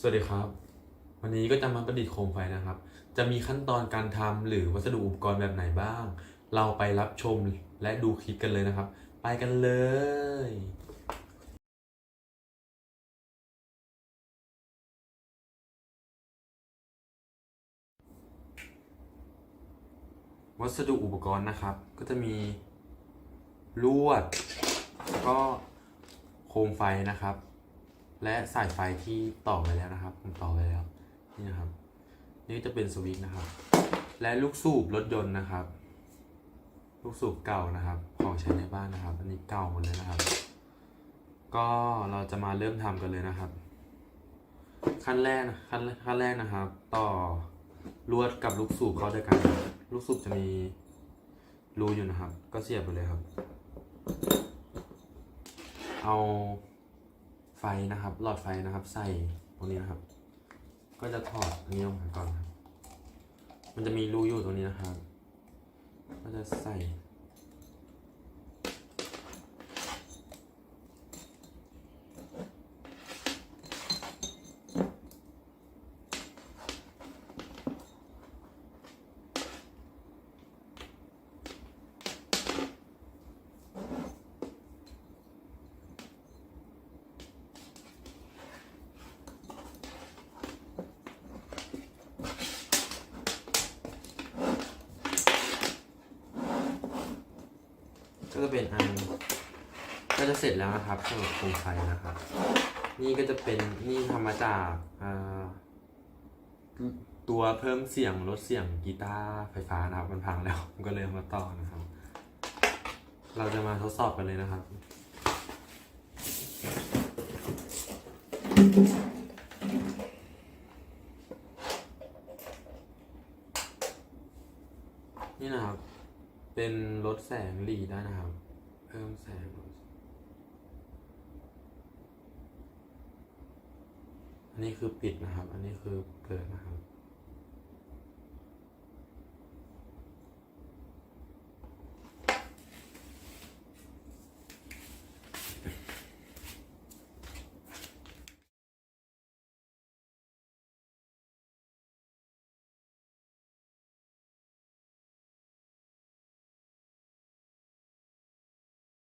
สวัสดีครับ วันนี้ก็จะมาประดิษฐ์โคมไฟนะครับ จะมีขั้นตอนการทำหรือวัสดุอุปกรณ์แบบไหนบ้าง เราไปรับชมและดูคลิปกันเลยนะครับ ไปกันเลยวัสดุอุปกรณ์นะครับ ก็จะมีลวด ก็โคมไฟนะครับ และสายไฟที่ต่อไปแล้วนะครับ ผมต่อไปแล้วนี่นะครับ นี่จะเป็นสวิตช์นะครับ และลูกสูบรถยนต์นะครับ ลูกสูบเก่านะครับ ของใช้ในบ้านนะครับ อันนี้เก่าหมดเลยนะครับ ก็เราจะมาเริ่มทำกันเลยนะครับ ขั้นแรกนะขั้นขั้นแรกนะครับ ต่อลวดกับลูกสูบเข้าด้วยกัน ลูกสูบจะมีรูอยู่นะครับ ก็เสียบไปเลยครับ เอา ไฟนะครับ หลอดไฟนะครับ ใส่ตรงนี้นะครับ ก็จะถอดอันนี้ออกมาก่อนครับ มันจะมีรูอยู่ตรงนี้นะครับ ก็จะใส่ ก็จะเป็นอัน ก็จะเสร็จแล้วนะครับสำหรับโคมไฟนะครับ นี่ก็จะเป็นนี่ทำมาจากตัวเพิ่มเสียงลดเสียงกีตาร์ไฟฟ้านะครับมันพังแล้วผมก็เลยมาต่อนะครับ เราจะมาทดสอบกันเลยนะครับนี่นะครับ เป็นลดแสงหลีได้นะครับ เพิ่มแสงอันนี้คือปิดนะครับ อันนี้คือเปิดนะครับ